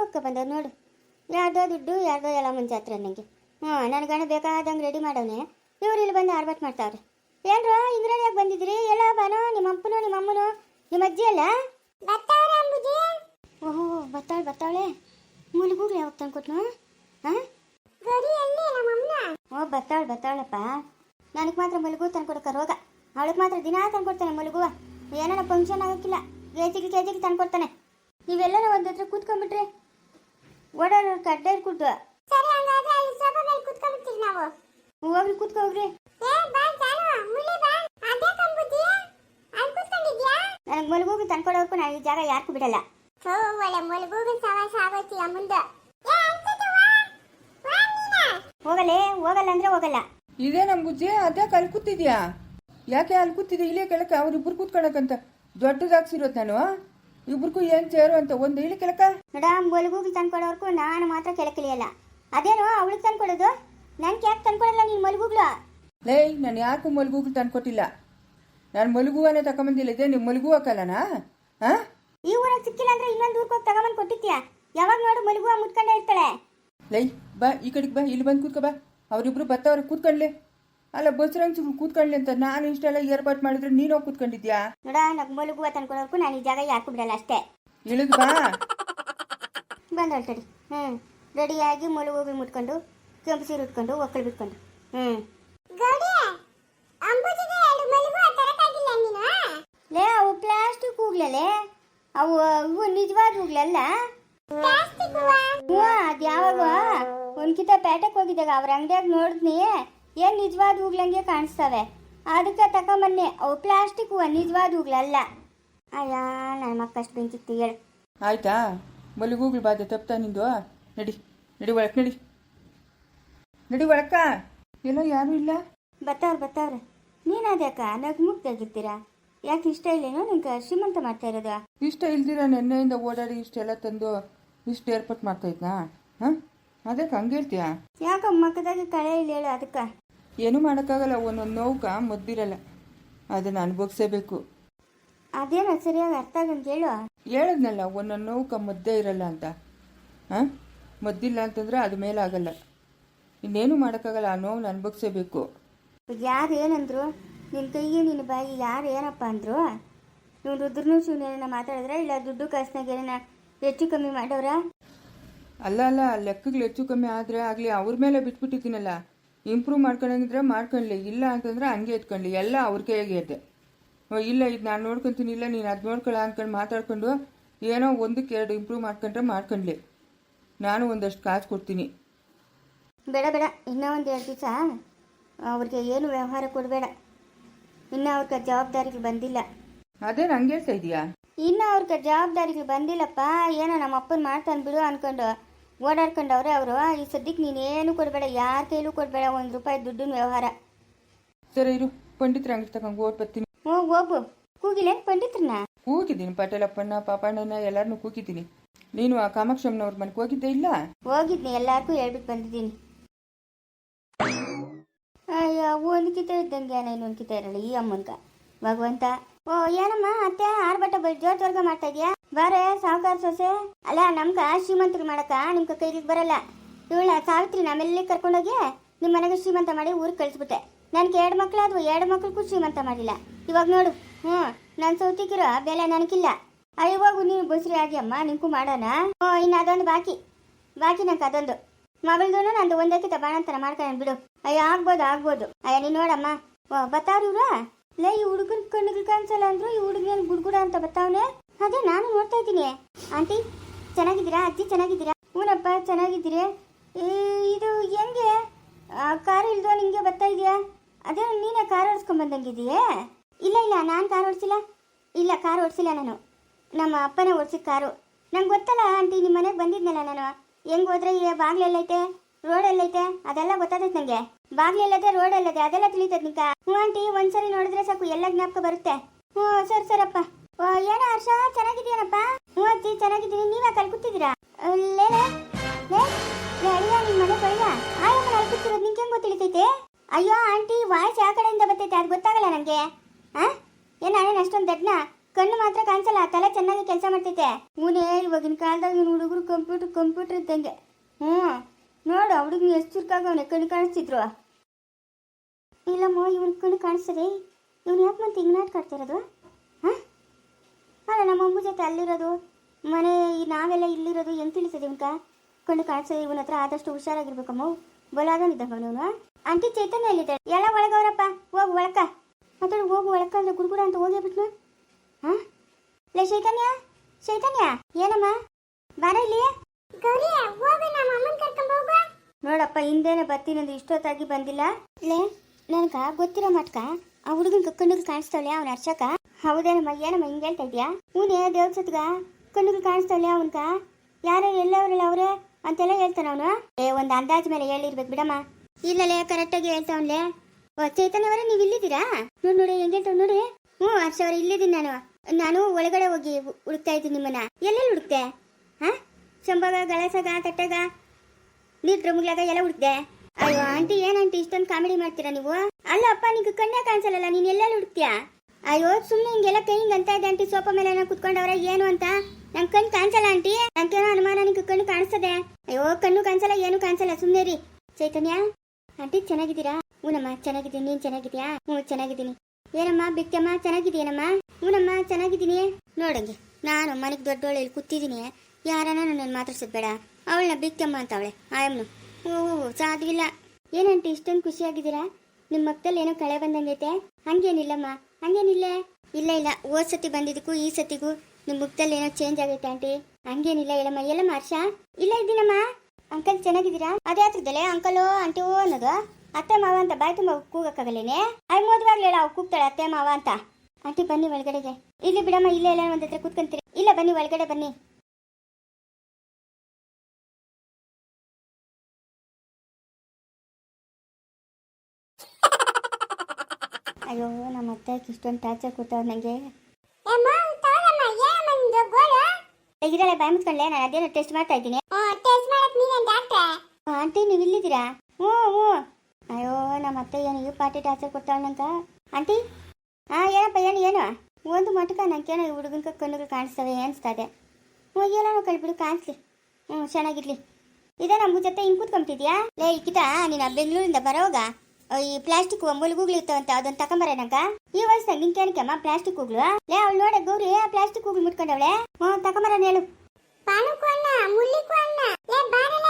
ಬಂದವ್ರು ನೋಡು. ಯಾರ್ದೋ ದುಡ್ಡು ಯಾರ್ದೋ ಎಲ್ಲ ಮುಂಜಾತ್ರೆ ನನಗೆ. ಹಾ ನನ್ನ ಗಣ ಬೇಕಾದಂಗೆ ರೆಡಿ ಮಾಡವನೆ. ಇವ್ರು ಇಲ್ಲಿ ಬಂದು ಆರ್ಬಾಟ್ ಮಾಡ್ತಾವ್ರೆ. ಏನ್ರ ಇಂದ್ರಾಣಿಯಾಗ ಬಂದಿದ್ರಿ ಎಲ್ಲ ಬಾನೋ ನಿಮ್ಮ ಅಪ್ಪನೋ ನಿಮ್ಮ ಅಮ್ಮನೋ? ನಿಮ್ಮ ಅಜ್ಜಿ ಅಲ್ಲ ಓಹೋ ಬರ್ತಾಳೆ ಬರ್ತಾಳೆ ಮುಳುಗುಗ್ಲು ಯಾವಾಗ ತಂದ್ಕೊಟ್ನು? ಹಾಂ? ಓ ಬತ್ತಾಳೆ ಬರ್ತಾಳಪ್ಪ ನನಗೆ ಮಾತ್ರ ಮಲಗು ತಂದ್ಕೊಡಕ ರೋಗ. ಅವಳಿಗೆ ಮಾತ್ರ ದಿನಾ ತಂದ್ಕೊಡ್ತಾನೆ ಮಲಗುವ ಏನಾರ ಫಂಕ್ಷನ್ ಆಗೋಕ್ಕಿಲ್ಲ. ಕೆ ಜಿಗೆ ತಂದ್ಕೊಡ್ತಾನೆ. ನೀವೆಲ್ಲರೂ ಒಂದತ್ರ ಹತ್ರ ಕೂತ್ಕೊಂಡ್ಬಿಟ್ರೆ ಓಡಾಡೋರು ಕಡ್ಡೆ ಇಟ್ಕೊಟ್ಟು ಸರಿ ಹಂಗಾದ್ರೆ ಅಲ್ಲಿ ಸೋಫಾ ಮೇಲೆ ಕುತ್ಕೊಂಡ್ಬಿಡ್ತೀವಿ ನಾವು. ಹೋಗ್ರಿ ಕೂತ್ಕೋ ಹೋಗ್ರಿ ಏ ಬಾ ಜಾನು ಮುಳ್ಳಿ ಬಾ. ಅದೇ ಕಂಬುದಿ. ಅಲ್ಲಿ ಕುತ್ಕೊಂಡಿದ್ಯಾ? ನನಗೆ ಮಲಗೋಗಿ ತಂದ್ಕೊಡೋರ್ಕು ನಾನು ಈ ಜಾಗ ಯಾರಿಗೂ ಬಿಡಲ್ಲ. ಓ ಒಳ್ಳೆ ಮಲಗೋಗಿ ಸವಾಸ ಆಗೋಯ್ತೀಯ ಮುಂದೆ. ಏ ಅನ್ಸುತ್ತೆ ವಾ ವಾ ನೀನಾ? ಹೋಗಲೇ ಹೋಗಲ್ಲ ಅಂದ್ರೆ ಹೋಗಲ್ಲ. ಇದೇ ನಮ್ಮ ಬುಜ್ಜಿ ಅದೇ ಅಲ್ಲಿ ಕೂತಿದ್ಯಾ? ಯಾಕೆ ಅಲ್ಲಿ ಕೂತಿದ್ಯಾ? ಇಲ್ಲೇ ಕೆಳಕ ಅವ್ರಿಬ್ರು ಕೂತ್ಕೊಳಕಂತ ದೊಡ್ಡದಾಗ್ಸಿರೋದು ನಾನು. ಇಬ್ರಿಗೂ ಏನು ಸೇರು ಅಂತ ಒಂದು ಇಳಿ ಕೆಳಕ ನೋಡ ಮಲಗುಗೆ ತಂದ್ಕೊಡೋರ್ಕು ನಾನು ಮಾತ್ರ ಕೆಳಕಿಳಿಯಲ್ಲ ಅದೇನೋ ಅವಳಿಗೆ ತಂದ್ಕೊಡೋದು ನನ್ಗೆ ಯಾಕೆ ತಂದ್ಕೊಡಲ್ಲ ನೀನು ಮಲಗೂಗ್ಲು ಲೇ ನಾನು ಯಾಕೂ ಮಲಗುಗಳು ತಂದ್ಕೊಟ್ಟಿಲ್ಲ ನಾನು ಮಲಗುವನೇ ತಗೊಂಬಂದಿಲ್ಲ ಇದೇ ನೀವು ಮಲಗು ಹಾಕಲ್ಲನಾ ಹಾಂ ಈ ಊರಾಗ ಸಿಕ್ಕಿಲ್ಲ ಅಂದ್ರೆ ಇನ್ನೊಂದು ಊರ್ಗೆ ಹೋಗಿ ತಗೊಂಬಂದು ಯಾವಾಗ ನೋಡು ಮಲಗುವ ಮುಟ್ಕೊಂಡೇ ಇರ್ತಾಳೆ. ಲೈ ಬಾ ಈ ಕಡೆಗೆ ಬಾ ಇಲ್ಲಿ ಬಂದು ಕೂತ್ಕೋ ಬಾ. ಅವರಿಬ್ರು ಬತ್ತವ್ರೆ ಕೂತ್ಕೊಳ್ಳಿ ಅಲ್ಲ ಬಸ್ರಂಗ್ ಕೂತ್ಕೊಂಡ್ಲಿ ಅಂತ ನಾನು ಇಷ್ಟೆಲ್ಲ ಏರ್ಪಾಟ್ ಮಾಡಿದ್ರೆ ನೀನು ಹೋಗಿ ಕೂತ್ಕೊಂಡಿದ್ಯಾ? ನೋಡ ನಗ್ ಮಲಗುವ ನಾನು ಈ ಜಾಗ ಯಾಕೆ ಬಿಡಲ್ಲ ಅಷ್ಟೇ. ಇಳಿದು ಬಾ. ಬಂದಳು ತಡಿ ಹ್ಞೂ ರೆಡಿಯಾಗಿ ಮಲಗುಗಿ ಮುಟ್ಕೊಂಡು ಕೆಂಪು ಸೀರೆ ಉಟ್ಕೊಂಡು ಒಕ್ಕಳು ಬಿಟ್ಕೊಂಡು. ಹ್ಞೂ ಅಂಬುಜಿಗೆ ಎರಡು ಮಲಗು ತರಕಾಗಿಲ್ಲ ನೀನು? ಲೇ ಅವು ಪ್ಲಾಸ್ಟಿಕ್ ಹೂಗ್ಲೇ ಅವು ಇವು ನಿಜವಾದ ಹೂಗ್ಲಲ್ಲ ಅದು ಯಾವಾಗ ಒಂದ್ಕಿತ ಪೇಟೆಗೆ ಹೋಗಿದ್ದಾಗ ಅವ್ರ ಅಂಗಡಿಯಾಗ ನೋಡಿದ್ನಿ ಏನು ನಿಜವಾದ ಹೂಗ್ಲಂಗೆ ಕಾಣಿಸ್ತವೆ? ಅದಕ್ಕೆ ತಗೊಂಬನ್ನಿ ಅವು ಪ್ಲಾಸ್ಟಿಕ್ ಹೂವು ನಿಜವಾದ ಹೂಗ್ಲಲ್ಲ ಅಯ್ಯ ನನ್ನ ಮಕ್ಕಷ್ಟು ಬೆಂಕಿತ್ತು ಹೇಳಿ. ಆಯ್ತಾ? ಮಲಗೂಗ್ಳು ಬಾಧೆ ತಪ್ತಾ ನಿಂದು? ನಡಿ ನಡಿ ಒಳಕ್ ನಡಿ. ನಡಿ ಒಳಕ್ಕ. ಏನೋ ಯಾರು ಇಲ್ಲ. ಬತ್ತವ್ರು ಬತ್ತವ್ರೆ. ನೀನದ್ಯಾಕ? ನಗ್ ಮುಗ್ದಾಗಿರ್ತೀರಾ ಯಾಕೆ ಇಷ್ಟ ಇಲ್ಲೇನೋ ನಿಂಗೆ ಶ್ರೀಮಂತ ಮಾಡ್ತಾ ಇರೋದು? ಇಷ್ಟ ಇಲ್ದಿರ ನೆನ್ನೆಯಿಂದ ಓಡಾಡಿ ಇಷ್ಟೆಲ್ಲ ತಂದು ಇಷ್ಟು ಏರ್ಪಾಟ್ ಮಾಡ್ತಾ ಇದ್ನಾ? ಹಾಂ? ಅದಕ್ಕೆ ಹಂಗೆ ಹೇಳ್ತೀಯಾ ಯಾಕ ಮಕ್ಕದಾಗ ಕಳೆ ಇಲ್ಲ ಹೇಳು ಅದಕ್ಕೆ ಏನೂ ಮಾಡೋಕ್ಕಾಗಲ್ಲ ಒಂದೊಂದು ನೋವುಕ ಮದ್ದಿರಲ್ಲ. ಅದನ್ನು ಅನುಭವಿಸಬೇಕು. ಅದೇನು ಸರಿಯಾಗಿ ಅರ್ಥ ಆಗಂಗೆ ಹೇಳು. ಹೇಳದ್ನಲ್ಲ ಒಂದೊಂದು ನೋವುಕ ಮದ್ದೇ ಇರಲ್ಲ ಅಂತ. ಹಾಂ? ಮದ್ದಿಲ್ಲ ಅಂತಂದ್ರೆ ಅದು ಆಗಲ್ಲ ಇನ್ನೇನು ಮಾಡೋಕ್ಕಾಗಲ್ಲ ಆ ನೋವು ಅನುಭವಿಸಬೇಕು. ಯಾರು ಏನಂದ್ರು ನಿನ್ನ ಕೈಗೆ ನಿನ್ನ ಬಾಯಿ ಯಾರು ಏನಪ್ಪ ಅಂದ್ರು ನೀವು ರುದ್ರನು ಶಿವನೇನ ಮಾತಾಡಿದ್ರೆ ಇಲ್ಲ ದುಡ್ಡು ಕಾಸಿನಾಗ ಏನ ಹೆಚ್ಚು ಕಮ್ಮಿ ಮಾಡವ್ರ? ಅಲ್ಲ ಅಲ್ಲ ಲೆಕ್ಕಗಳು ಹೆಚ್ಚು ಕಮ್ಮಿ ಆದರೆ ಆಗಲಿ ಅವ್ರ ಮೇಲೆ ಬಿಟ್ಬಿಟ್ಟಿದ್ದೀನಲ್ಲ. ಇಂಪ್ರೂವ್ ಮಾಡ್ಕೊಳಂಗಿದ್ರೆ ಮಾಡ್ಕೊಳ್ಳಿ ಇಲ್ಲ ಅಂತಂದ್ರೆ ಹಂಗೆ ಎತ್ಕೊಳ್ಳಿ ಎಲ್ಲ ಅವ್ರ ಕೈಯಾಗೆ ಇದೆ ಓ, ಇಲ್ಲ ಇದು ನಾನು ನೋಡ್ಕೊತೀನಿ ಇಲ್ಲ ನೀನು ಅದು ನೋಡ್ಕೊಳ್ಳ ಅಂದ್ಕೊಂಡು ಮಾತಾಡ್ಕೊಂಡು ಏನೋ ಒಂದಕ್ಕೆ ಎರಡು ಇಂಪ್ರೂವ್ ಮಾಡ್ಕೊಂಡ್ರೆ ಮಾಡ್ಕೊಳ್ಳಿ ನಾನು ಒಂದಷ್ಟು ಕಾಸು ಕೊಡ್ತೀನಿ. ಬೇಡ ಬೇಡ ಇನ್ನೂ ಒಂದು ಎರಡು ದಿವಸ ಅವ್ರಿಗೆ ಏನು ವ್ಯವಹಾರ ಕೊಡಬೇಡ. ಇನ್ನೂ ಅವ್ರಿಗೆ ಜವಾಬ್ದಾರಿಗಳು ಬಂದಿಲ್ಲ. ಅದೇ ನಂಗೆ ಹೇಳ್ತಾ ಇದೀಯಾ? ಇನ್ನು ಅವ್ರಿಗೆ ಜವಾಬ್ದಾರಿಗಳು ಬಂದಿಲ್ಲಪ್ಪ ಏನೋ ನಮ್ಮ ಅಪ್ಪನ ಮಾಡ್ತಾನೆ ಬಿಡು ಅನ್ಕೊಂಡು. ಓಡಾಡ್ಕೊಂಡವ್ರೆ ಅವರು ಈ ಸದ್ಯಕ್ಕೆ ನೀನೇನು ಕೊಡಬೇಡ ಯಾರ ಕೈಲೂ ಕೊಡಬೇಡ ಒಂದು ರೂಪಾಯಿ ದುಡ್ಡಿನ ವ್ಯವಹಾರ. ಸರ್ ಇರು ಪಂಡಿತರ ಅಂಗಡಿ ತಗೊಂಡು ಓಟ್ ಬರ್ತೀನಿ. ಹೋಗು ಹೋಗು. ಕೂಗಿಲೇನು ಪಂಡಿತ್ರನ? ಕೂಗಿದ್ದೀನಿ ಪಟೇಲಪ್ಪಣ್ಣ ಪಾಪಣ್ಣನ ಎಲ್ಲರನ್ನೂ ಕೂಗಿದ್ದೀನಿ. ನೀನು ಆ ಕಾಮಾಕ್ಷಮ್ಮನವ್ರ ಮನೆಗೆ ಹೋಗಿದ್ದೆ ಇಲ್ಲ? ಹೋಗಿದ್ನಿ ಎಲ್ಲಾರ್ಗೂ ಹೇಳ್ಬಿಟ್ಟು ಬಂದಿದ್ದೀನಿ. ಅಯ್ಯೋ ಒಂದು ಕಿತ ಇದ್ದಂಗೆ ಇನ್ನೊಂದು ಕಿತ ಇರಲ್ಲ ಈ ಅಮ್ಮನ್ಗ. ಭಗವಂತ. ಓ, ಏನಮ್ಮ ಅತ್ತೆ ಆರ್ಭಟ ಜೋರ್ ಜೋರ್ಗ ಮಾಡ್ತಾ ಇದೀಯಾ? ಬಾರೆ, ಸಾವುಕಾರ ಸೊಸೆ. ಅಲ್ಲ, ನಮ್ಗ ಶ್ರೀಮಂತರು ಮಾಡಕ ನಿಮ್ಗೆ ಕೈಗೆ ಬರಲ್ಲ. ಇವಳ ಸಾವಿತ್ರಿ ನಮ್ಮೆಲ್ಲಿ ಕರ್ಕೊಂಡೋಗಿ ನಿಮ್ಮ ಮನೆಗೆ ಶ್ರೀಮಂತ ಮಾಡಿ ಊರಿಗೆ ಕಳಿಸ್ಬಿಟ್ಟೆ. ನನ್ಗೆ ಎರಡು ಮಕ್ಳು ಆದ್ವು, ಎರಡು ಮಕ್ಳಿಗೂ ಶ್ರೀಮಂತ ಮಾಡಿಲ್ಲ. ಇವಾಗ ನೋಡು ಹ್ಞೂ ನನ್ನ ಸೌತಿಗಿರೋ ಬೆಲೆ ನನಗಿಲ್ಲ ಅಯ್ಯವಾಗು ನೀನು ಬಸ್ರಿ ಆಗಿ ಅಮ್ಮ ನಿಂಕು ಮಾಡೋಣ. ಓ, ಇನ್ನು ಅದೊಂದು ಬಾಕಿ. ಬಾಕಿ ನಂಗೆ ಅದೊಂದು. ಮಗಳದು ನಂದು ಒಂದಕ್ಕಿಂತ ಬಾಣಂತರ ಮಾಡ್ಕೊಂಡು ಬಿಡು. ಅಯ್ಯೋ, ಆಗ್ಬೋದು ಆಗ್ಬೋದು. ಅಯ್ಯ, ನೀನು ನೋಡಮ್ಮ. ಓ ಬತ್ತಾರು ಇವ್ರ? ಲೈ ಈ ಹುಡುಗನ ಕಣ್ಣಿಗೆ ಕಾಣಿಸಲ್ಲ ಅಂದ್ರು ಈ ಹುಡುಗನ ಗುಡ್ಗುಡ ಅಂತ ಬರ್ತಾವನೆ ಅದೇ ನಾನು ನೋಡ್ತಾ ಇದ್ದೀನಿ. ಆಂಟಿ, ಚೆನ್ನಾಗಿದ್ದೀರಾ? ಅಜ್ಜಿ ಚೆನ್ನಾಗಿದ್ದೀರಾ? ಹ್ಞೂನಪ್ಪ ಚೆನ್ನಾಗಿದ್ದೀರಿ. ಇದು ಹೆಂಗೆ? ಕಾರ್ ಇಲ್ದೋ ನಿಮಗೆ ಬರ್ತಾ ಇದೆಯಾ? ಅದೇ, ನೀನೇ ಕಾರ್ ಓಡಿಸ್ಕೊಂಬಂದಂಗಿದೆಯೇ ಇಲ್ಲ ಇಲ್ಲ, ನಾನು ಕಾರ್ ಓಡಿಸಿಲ್ಲ. ಇಲ್ಲ, ಕಾರ್ ಓಡಿಸಿಲ್ಲ ನಾನು. ನಮ್ಮ ಅಪ್ಪನೇ ಓಡಿಸಿದ ಕಾರು. ನಂಗೆ ಗೊತ್ತಲ್ಲ ಆಂಟಿ ನಿಮ್ಮ ಮನೆಗೆ ಬಂದಿದ್ನಲ್ಲ ನಾನು. ಹೆಂಗ್ ಹೋದ್ರೆ ಬಾಗ್ಲೆಲ್ಲೈತೆ ರೋಡಲ್ಲೈತೆ ಅದೆಲ್ಲ ಗೊತ್ತಾಗೈತೆ ನಂಗೆ. ಬಾಗ್ಲು ಎಲ್ಲದೆ ರೋಡ್ ಅಲ್ಲದೆ ಅದೆಲ್ಲ ತಿಳಿತೈತೆ ನಿಕ ಹ್ಞೂ ಆಂಟಿ, ಒಂದ್ಸರಿ ನೋಡಿದ್ರೆ ಸಾಕು, ಎಲ್ಲ ಜ್ಞಾಪಕ ಬರುತ್ತೆ. ಹ್ಞೂ, ಸರ್ ಸರಪ್ಪ ಏನೋ ಹರ್ಷ ಚೆನ್ನಾಗಿದ್ದೀನಪ್ಪ ಹ್ಞೂ ಅಜ್ಜಿ, ಚೆನ್ನಾಗಿದ್ದೀನಿ. ನೀವೇ ಕಲ್ಕುತ್ತಿದ್ದೀರಾ ಲೇಲೆ ಅಳಿಯ ನಿಮ್ಮ ಮನೆ ಬಳಿಯ? ಆಯಮ್ಮ ಕಲ್ಕುತ್ತಿರೋದು ನಿಂಗೆ ಹೆಂಗ್ ಗೊತ್ತಿಳಿತೈತೆ? ಅಯ್ಯೋ, ಆಂಟಿ, ವಾಯ್ಸ್ ಯಾವ ಕಡೆಯಿಂದ ಬರ್ತೈತೆ? ಅದು ಗೊತ್ತಾಗಲ್ಲ ನನಗೆ. ಆ? ಏನು ಅಷ್ಟೊಂದು ದಡ್ನ? ಕಣ್ಣು ಮಾತ್ರ ಕಾಣಿಸಲ್ಲ, ತಲೆ ಚೆನ್ನಾಗಿ ಕೆಲಸ ಮಾಡ್ತೈತೆ. ಮೂನೇ ಇವಾಗಿನ ಕಾಲದಾಗ ಹುಡುಗರು ಕಂಪ್ಯೂಟರ್ ಕಂಪ್ಯೂಟರ್ ಇದ್ದಂಗೆ. ಹ್ಞೂ. ನೋಡು, ಆ ಹುಡುಗ ಎಷ್ಟು ಚುರುಕಾಗವನೆ ಕಣ್ಣು ಕಾಣಿಸ್ತಿದ್ರು. ಇಲ್ಲಮ್ಮ, ಇವನ್ ಕಣ್ಣು ಕಾಣಿಸ್ತದೆ. ಇವನು ಯಾಕೆ ಮತ್ತೆ ಹಿಂಗೆ ನಾಟಕ ಹಾಂ? ಅಲ್ಲ, ನಮ್ಮ ಅಮ್ಮ ಜೊತೆ ಅಲ್ಲಿರೋದು, ಮನೆ ನಾವೆಲ್ಲ ಇಲ್ಲಿರೋದು ಎಂತ ತಿಳಿಸೋದು ಇವನ್ಕ ಕಣ್ಣು ಕಾಣಿಸೋದು ಇವನ ಹತ್ರ ಆದಷ್ಟು ಹುಷಾರಾಗಿರ್ಬೇಕಮ್ಮ. ಬಲಾದನಿದ್ದಂಗ ಅವನು ಆಂಟಿ ಚೈತನ್ಯ ಎಲ್ಲಿದ್ದಾಳೆ? ಎಲ್ಲ ಒಳಗವ್ರಪ್ಪ ಹೋಗಿ ಒಳಕ. ಮಾತಾಡಿ ಹೋಗಿ ಒಳಕ ಅಂದ್ರೆ ಗುಡ್ಗುಡ ಅಂತ ಹೋಗೇ ಬಿಟ್ನು ಹಾಂ? ಲೇ, ಚೈತನ್ಯ? ಚೈತನ್ಯ? ಏನಮ್ಮ? ಬಾರ ಇಲ್ಲಿ ಗೌರಿ ಹೋಗು, ನಮ್ಮ ಅಮ್ಮನ ಕರ್ಕೊಂಡು ಹೋಗು. ನೋಡಪ್ಪ, ಹಿಂದೇನೆ ಬರ್ತೀನಿ ಅಂದ್ರೆ ಇಷ್ಟೊತ್ತಾಗಿ ಬಂದಿಲ್ಲ. ಲೇ, ನನಗ ಗೊತ್ತಿರೋ ಮಟ್ಕ ಆ ಹುಡುಗನ ಕಣ್ಣುಗಳು ಕಾಣಿಸ್ತಾವಳೆ ಅವ್ನ ಅರ್ಶಕ ಹೌದೇನಮ್ಮ, ಏನಮ್ಮ ಹಿಂಗೆ ಹೇಳ್ತಾ ಇದ್ಯಾ? ಹೂನೇ, ದೇವ್ರ ಸತ್ಗ ಕಣ್ಣುಗಳು ಕಾಣಿಸ್ತಾವಳೆ ಅವನ್ಕ ಯಾರು ಎಲ್ಲವ್ರಲ್ಲ ಅವ್ರೆ? ಅಂತೆಲ್ಲ ಹೇಳ್ತಾನ ಅವನು. ಏ, ಒಂದು ಅಂದಾಜ್ ಮೇಲೆ ಹೇಳಿರ್ಬೇಕು ಬಿಡಮ್ಮ. ಇಲ್ಲಲೇ, ಕರೆಕ್ಟಾಗಿ ಹೇಳ್ತಾವನ್ಲೆ. ಓ ಅವರ, ನೀವು ಇಲ್ಲಿದ್ದೀರಾ? ನೋಡಿ ನೋಡಿ, ಹೆಂಗೆ ನೋಡಿ. ಹ್ಞೂ, ಹರ್ಷ ಅವ್ರ, ಇಲ್ಲಿದ್ದೀನಿ ನಾನು. ನಾನು ಒಳಗಡೆ ಹೋಗಿ ಹುಡುಕ್ತಾ ಇದ್ದೀನಿ ನಿಮ್ಮನ್ನ. ಎಲ್ಲೆಲ್ಲಿ ಹುಡುಕ್ತೆ ಹಾ? ಸಂಭವ ಗಳಸಗ, ತಟ್ಟಾಗ? ನೀರ್ ಡ್ರಮ್ಗಳಾಗ ಎಲ್ಲ ಹುಡುಕ್ದೆ ಅಯ್ಯೋ, ಆಂಟಿ, ಏನಂಟಿ ಇಷ್ಟೊಂದು ಕಾಮಿಡಿ ಮಾಡ್ತೀರಾ ನೀವು? ಅಲ್ಲ, ಅಪ್ಪ, ನಿಂಗೆ ಕಣ್ಣೇ ಕಾಣಿಸಲ್ಲ ನೀನ್ ಎಲ್ಲೆಲ್ಲಿ ಹುಡುಕ್ತೀಯಾ ಅಯ್ಯೋ ಸುಮ್ಮನೆ ಹಿಂಗೆಲ್ಲ ಕೈ ಹಿಂಗೆ ಅಂತ ಇದೆ ಆಂಟಿ, ಸೋಫಾ ಮೇಲೆ ನಾನು ಕುತ್ಕೊಂಡವ್ರೆ, ಏನು ಅಂತ? ನನ್ ಕಣ್ಣು ಕಾಣಿಸಲ್ಲ ಆಂಟಿ ನಂಗೇನೋ ಅನುಮಾನ ನಿಂಗೆ ಕಣ್ಣು ಕಾಣಿಸ್ತದೆ. ಅಯ್ಯೋ, ಕಣ್ಣು ಕಾಣಿಸಲ್ಲ, ಏನು ಕಾಣಿಸಲ್ಲ ಸುಮ್ಮನೆ ರೀ ಚೈತನ್ಯ, ಆಂಟಿ, ಚೆನ್ನಾಗಿದ್ದೀರಾ? ಹ್ಞೂನಮ್ಮ ಚೆನ್ನಾಗಿದ್ದೀನಿ, ನೀನ್ ಚೆನ್ನಾಗಿದ್ಯಾ ಹ್ಞೂ, ಚೆನ್ನಾಗಿದ್ದೀನಿ. ಏನಮ್ಮ ಬಿಕ್ಕಮ್ಮ ಚೆನ್ನಾಗಿದ್ದೀನಮ್ಮ ಹ್ಞೂನಮ್ಮ ಚೆನ್ನಾಗಿದ್ದೀನಿ. ನೋಡಂಗೆ, ನಾನು ಮನೆಗೆ ದೊಡ್ಡವಳೆ ಇಲ್ಲಿ ಕೂತಿದ್ದೀನಿ ಯಾರನ್ನ ನನ್ನನ್ನು ಮಾತಾಡ್ಸೋದು ಬೇಡ. ಅವಳನ್ನ ಬಿಕ್ಕಮ್ಮ ಅಂತ ಅವಳೆ ಆಯಮ್ಮನು ಓ ಸಾಧ್ಯವಿಲ್ಲ ಏನಂತ ಇಷ್ಟೊಂದು ಖುಷಿಯಾಗಿದ್ದೀರಾ? ನಿಮ್ಮ ಮಕ್ಕದಲ್ಲಿ ಏನೋ ಕಳೆ ಬಂದಂಗೈತೆ. ಹಂಗೇನಿಲ್ಲಮ್ಮ, ಹಂಗೇನಿಲ್ಲ. ಇಲ್ಲ ಇಲ್ಲ, ಹೋದ್ ಸತಿ ಬಂದಿದ್ದಕ್ಕೂ ಈ ಸತಿಗೂ ನಿಮ್ಮ ಮುಖದಲ್ಲಿ ಏನೋ ಚೇಂಜ್ ಆಗೈತೆ ಆಂಟಿ. ಹಂಗೇನಿಲ್ಲ ಇಲ್ಲಮ್ಮ ಎಲ್ಲಮ್ಮ ಹರ್ಷ? ಇಲ್ಲ, ಇದ್ದೀನಮ್ಮ. ಅಂಕಲ್ ಚೆನ್ನಾಗಿದ್ದೀರಾ? ಅದೇ ಹತ್ರದಲ್ಲೇ ಅಂಕಲು ಆಂಟಿ ಓ ಅನ್ನೋದು? ಅತ್ತೆ, ಮಾವ ಅಂತ ಬಾಯ್ ತುಂಬ ಕೂಗಕ್ಕಾಗಲ್ಲೇನೆ ಅಲ್ಲಿ ಮೋದ್ವಾಗ್ಲೇ ಅವ್ ಕೂಗ್ತಾಳೆ, ಅತ್ತೆ, ಮಾವ ಅಂತ. ಆಂಟಿ, ಬನ್ನಿ ಒಳಗಡೆಗೆ. ಇಲ್ಲಿ ಬಿಡಮ್ಮ, ಇಲ್ಲೇ ಎಲ್ಲ ಒಂದ್ ಹತ್ರ ಕೂತ್ಕೊಂತೀರಿ. ಇಲ್ಲ, ಬನ್ನಿ, ಒಳಗಡೆ ಬನ್ನಿ. ಅತ್ತೆ ಇಷ್ಟೊಂದು ಟಾರ್ಚರ್ ಕೊಡ್ತಾವ ನನಗೆ ತೆಗಿದಾಳೆ ಬಾಯ್ ಮುಚ್ಕೊಂಡ್ಲೆ ನಾನು ಅದೇನೋ ಟೆಸ್ಟ್ ಮಾಡ್ತಾ ಇದ್ದೀನಿ. ಆಂಟಿ ನೀವು ಇಲ್ಲಿದ್ದೀರಾ? ಹ್ಞೂ ಹ್ಞೂ. ಅಯ್ಯೋ ನಮ್ಮ ಅತ್ತೆ ಏನು ಈ ಪಾರ್ಟಿ ಟಾರ್ಚರ್ ಕೊಡ್ತಾಳ ನಂಗ? ಆಂಟಿ? ಹಾಂ ಏನಪ್ಪ ಏನು ಏನು? ಒಂದು ಮಟಕ ನಂಗೇನೋ ಈ ಹುಡುಗನ ಕಣ್ಣುಗಳು ಕಾಣಿಸ್ತವೆ ಇದೆ. ಹ್ಞೂ ಏನೋ ಕಳ್ಬಿಡು ಕಾಣಿಸ್ಲಿ. ಹ್ಞೂ ಚೆನ್ನಾಗಿರ್ಲಿ. ಇದೇ ನಮ್ಮ ಜೊತೆ ಹಿಂಗೆ ಕೂತ್ಕೊಂಬಿಟ್ಟಿದ್ಯಾ? ಲೇ ಇಕ್ಕಿತಾ ನೀನು ಬೆಂಗಳೂರಿಂದ ಬರೋವಾಗ ಈ ಪ್ಲಾಸ್ಟಿಕ್ ಮುಳುಗುಗಳು ಇರ್ತಾವಂತ ಅದೊಂದು ತಕೊಂಬರೇನಕ್ಕ ಈ ವರ್ಷ ನಿಂಕೇನಕ್ಕೆಮ್ಮ ಪ್ಲಾಸ್ಟಿಕ್ ಹೂಗ್ಲು ಲೇ, ಅವಳು ನೋಡ ಗೌರಿ ಪ್ಲಾಸ್ಟಿಕ್ ಹೂಗ್ಲು ಮುಟ್ಕೊಂಡವಳೆ. ಹ್ಞೂ ತಗೊಂಬರನ್ ಹೇಳು. ಪಾನುಕು ಅಣ್ಣ ಮುಳ್ಳಿಕು ಅಣ್ಣ. ಲೇ, ಬಾರಲ್ಲ